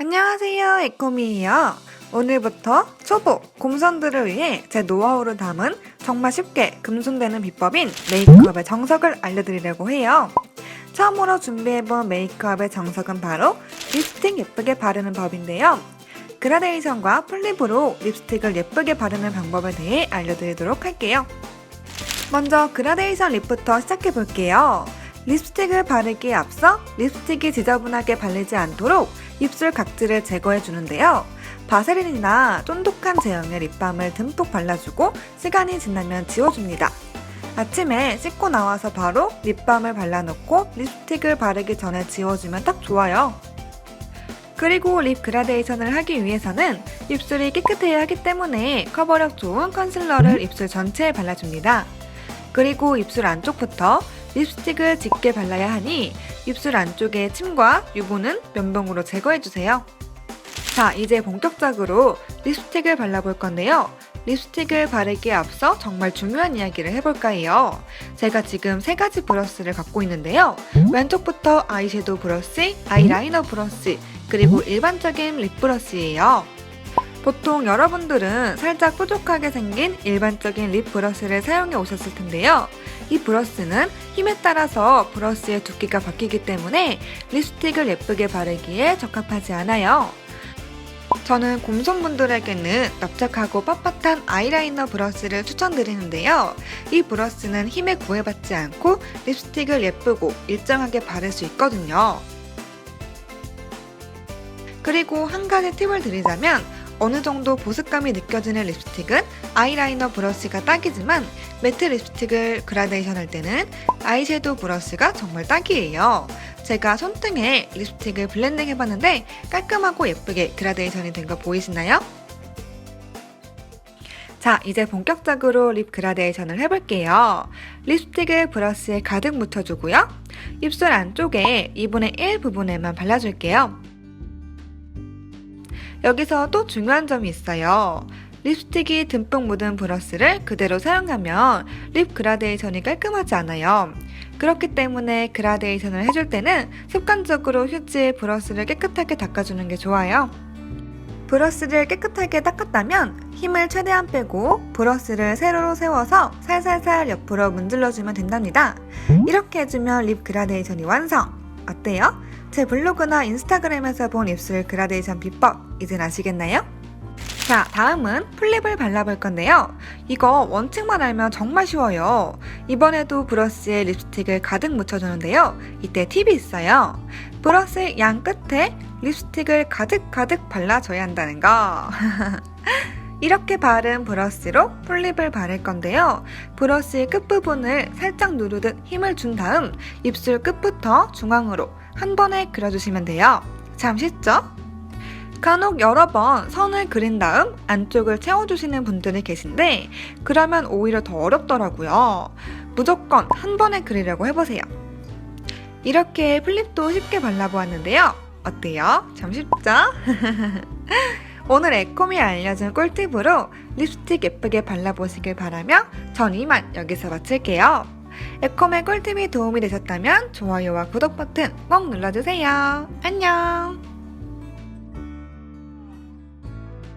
안녕하세요, 에코미예요. 오늘부터 초보, 곰손들을 위해 제 노하우를 담은 정말 쉽게 금손되는 비법인 메이크업의 정석을 알려드리려고 해요. 처음으로 준비해본 메이크업의 정석은 바로 립스틱 예쁘게 바르는 법인데요. 그라데이션과 플립으로 립스틱을 예쁘게 바르는 방법에 대해 알려드리도록 할게요. 먼저 그라데이션 립부터 시작해 볼게요. 립스틱을 바르기에 앞서 립스틱이 지저분하게 발리지 않도록 입술 각질을 제거해 주는데요. 바세린이나 쫀득한 제형의 립밤을 듬뿍 발라주고 시간이 지나면 지워줍니다. 아침에 씻고 나와서 바로 립밤을 발라놓고 립스틱을 바르기 전에 지워주면 딱 좋아요. 그리고 립 그라데이션을 하기 위해서는 입술이 깨끗해야 하기 때문에 커버력 좋은 컨실러를 입술 전체에 발라줍니다. 그리고 입술 안쪽부터 립스틱을 짙게 발라야 하니 입술 안쪽의 침과 유분은 면봉으로 제거해주세요. 자, 이제 본격적으로 립스틱을 발라볼 건데요. 립스틱을 바르기에 앞서 정말 중요한 이야기를 해볼까 해요. 제가 지금 세 가지 브러쉬를 갖고 있는데요. 왼쪽부터 아이섀도우 브러쉬, 아이라이너 브러쉬, 그리고 일반적인 립 브러쉬예요. 보통 여러분들은 살짝 뾰족하게 생긴 일반적인 립 브러쉬를 사용해 오셨을 텐데요. 이 브러쉬는 힘에 따라서 브러쉬의 두께가 바뀌기 때문에 립스틱을 예쁘게 바르기에 적합하지 않아요. 저는 곰손분들에게는 납작하고 빳빳한 아이라이너 브러쉬를 추천드리는데요. 이 브러쉬는 힘에 구애받지 않고 립스틱을 예쁘고 일정하게 바를 수 있거든요. 그리고 한 가지 팁을 드리자면 어느 정도 보습감이 느껴지는 립스틱은 아이라이너 브러쉬가 딱이지만 매트 립스틱을 그라데이션 할 때는 아이섀도우 브러쉬가 정말 딱이에요. 제가 손등에 립스틱을 블렌딩 해봤는데 깔끔하고 예쁘게 그라데이션이 된 거 보이시나요? 자, 이제 본격적으로 립 그라데이션을 해볼게요. 립스틱을 브러쉬에 가득 묻혀주고요. 입술 안쪽에 2분의 1 부분에만 발라줄게요. 여기서 또 중요한 점이 있어요. 립스틱이 듬뿍 묻은 브러쉬를 그대로 사용하면 립 그라데이션이 깔끔하지 않아요. 그렇기 때문에 그라데이션을 해줄 때는 습관적으로 휴지에 브러쉬를 깨끗하게 닦아주는 게 좋아요. 브러쉬를 깨끗하게 닦았다면 힘을 최대한 빼고 브러쉬를 세로로 세워서 살살살 옆으로 문질러주면 된답니다. 이렇게 해주면 립 그라데이션이 완성! 어때요? 제 블로그나 인스타그램에서 본 입술 그라데이션 비법 이젠 아시겠나요? 자, 다음은 플립을 발라볼 건데요. 이거 원칙만 알면 정말 쉬워요. 이번에도 브러쉬에 립스틱을 가득 묻혀주는데요. 이때 팁이 있어요. 브러쉬 양 끝에 립스틱을 가득가득 발라줘야 한다는 거. 이렇게 바른 브러쉬로 플립을 바를 건데요. 브러쉬 끝부분을 살짝 누르듯 힘을 준 다음 입술 끝부터 중앙으로 한 번에 그려주시면 돼요. 참 쉽죠? 간혹 여러 번 선을 그린 다음 안쪽을 채워주시는 분들이 계신데 그러면 오히려 더 어렵더라고요. 무조건 한 번에 그리려고 해보세요. 이렇게 플립도 쉽게 발라보았는데요. 어때요? 참 쉽죠? 오늘 에코미 알려준 꿀팁으로 립스틱 예쁘게 발라보시길 바라며 전 이만 여기서 마칠게요. 에코의 꿀팁이 도움이 되셨다면 좋아요와 구독 버튼 꼭 눌러주세요. 안녕!